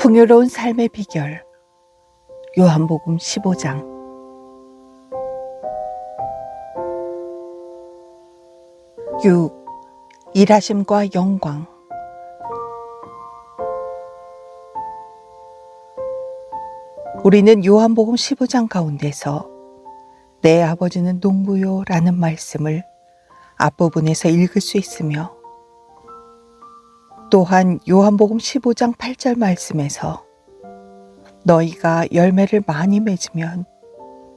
풍요로운 삶의 비결. 요한복음 15장. 6. 일하심과 영광. 우리는 요한복음 15장 가운데서 내 아버지는 농부요 라는 말씀을 앞부분에서 읽을 수 있으며 또한 요한복음 15장 8절 말씀에서 너희가 열매를 많이 맺으면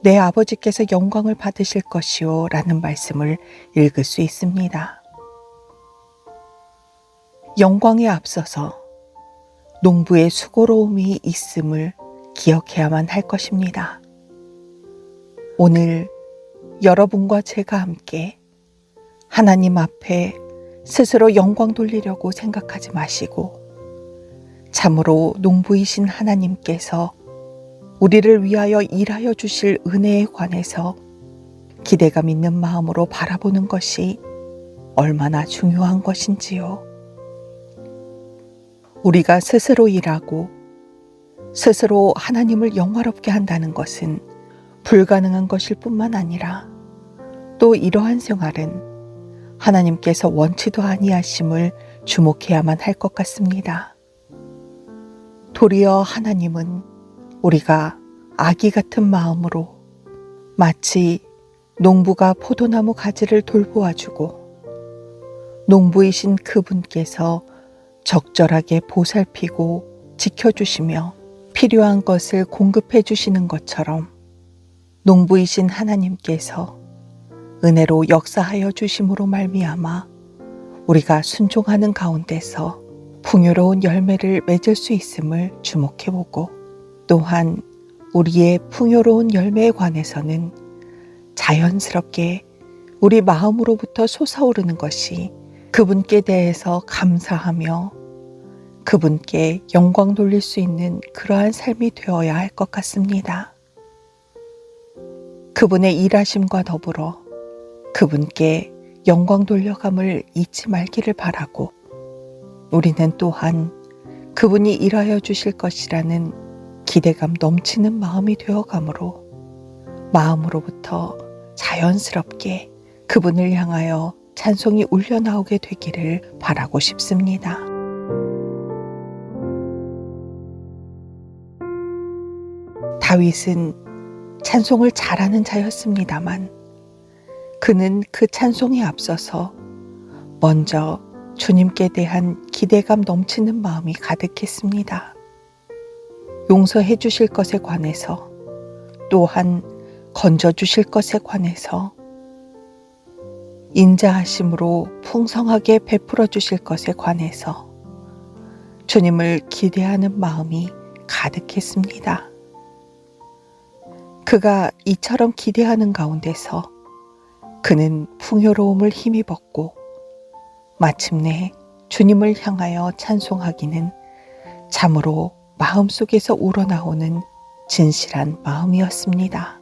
내 아버지께서 영광을 받으실 것이요 라는 말씀을 읽을 수 있습니다. 영광에 앞서서 농부의 수고로움이 있음을 기억해야만 할 것입니다. 오늘 여러분과 제가 함께 하나님 앞에 스스로 영광 돌리려고 생각하지 마시고 참으로 농부이신 하나님께서 우리를 위하여 일하여 주실 은혜에 관해서 기대감 있는 마음으로 바라보는 것이 얼마나 중요한 것인지요. 우리가 스스로 일하고 스스로 하나님을 영화롭게 한다는 것은 불가능한 것일 뿐만 아니라 또 이러한 생활은 하나님께서 원치도 아니하심을 주목해야만 할 것 같습니다. 도리어 하나님은 우리가 아기 같은 마음으로 마치 농부가 포도나무 가지를 돌보아 주고 농부이신 그분께서 적절하게 보살피고 지켜주시며 필요한 것을 공급해 주시는 것처럼 농부이신 하나님께서 은혜로 역사하여 주심으로 말미암아 우리가 순종하는 가운데서 풍요로운 열매를 맺을 수 있음을 주목해 보고 또한 우리의 풍요로운 열매에 관해서는 자연스럽게 우리 마음으로부터 솟아오르는 것이 그분께 대해서 감사하며 그분께 영광 돌릴 수 있는 그러한 삶이 되어야 할 것 같습니다. 그분의 일하심과 더불어 그분께 영광 돌려감을 잊지 말기를 바라고 우리는 또한 그분이 일하여 주실 것이라는 기대감 넘치는 마음이 되어가므로 마음으로부터 자연스럽게 그분을 향하여 찬송이 울려 나오게 되기를 바라고 싶습니다. 다윗은 찬송을 잘하는 자였습니다만 그는 그 찬송에 앞서서 먼저 주님께 대한 기대감 넘치는 마음이 가득했습니다. 용서해 주실 것에 관해서 또한 건져 주실 것에 관해서 인자하심으로 풍성하게 베풀어 주실 것에 관해서 주님을 기대하는 마음이 가득했습니다. 그가 이처럼 기대하는 가운데서 그는 풍요로움을 힘입었고 마침내 주님을 향하여 찬송하기는 참으로 마음속에서 우러나오는 진실한 마음이었습니다.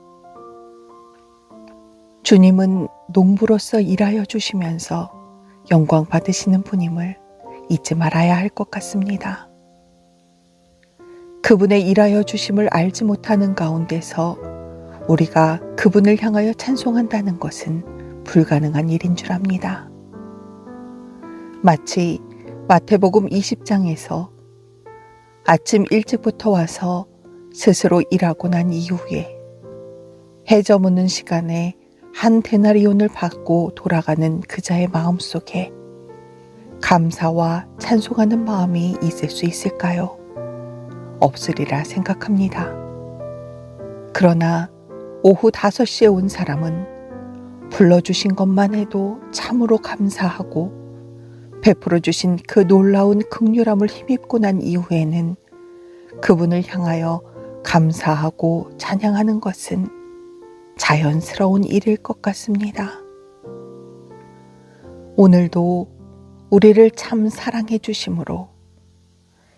주님은 농부로서 일하여 주시면서 영광 받으시는 분임을 잊지 말아야 할 것 같습니다. 그분의 일하여 주심을 알지 못하는 가운데서 우리가 그분을 향하여 찬송한다는 것은 불가능한 일인 줄 압니다. 마치 마태복음 20장에서 아침 일찍부터 와서 스스로 일하고 난 이후에 해 저 무는 시간에 한 데나리온을 받고 돌아가는 그자의 마음 속에 감사와 찬송하는 마음이 있을 수 있을까요? 없으리라 생각합니다. 그러나 오후 5시에 온 사람은 불러주신 것만 해도 참으로 감사하고 베풀어 주신 그 놀라운 극률함을 힘입고 난 이후에는 그분을 향하여 감사하고 찬양하는 것은 자연스러운 일일 것 같습니다. 오늘도 우리를 참 사랑해 주심으로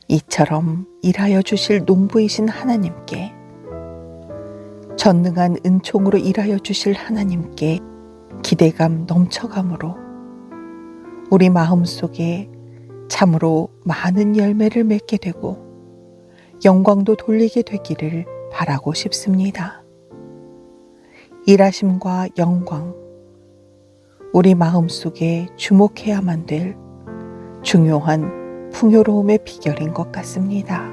이처럼 일하여 주실 농부이신 하나님께 전능한 은총으로 일하여 주실 하나님께 기대감 넘쳐감으로 우리 마음 속에 참으로 많은 열매를 맺게 되고 영광도 돌리게 되기를 바라고 싶습니다. 일하심과 영광, 우리 마음 속에 주목해야만 될 중요한 풍요로움의 비결인 것 같습니다.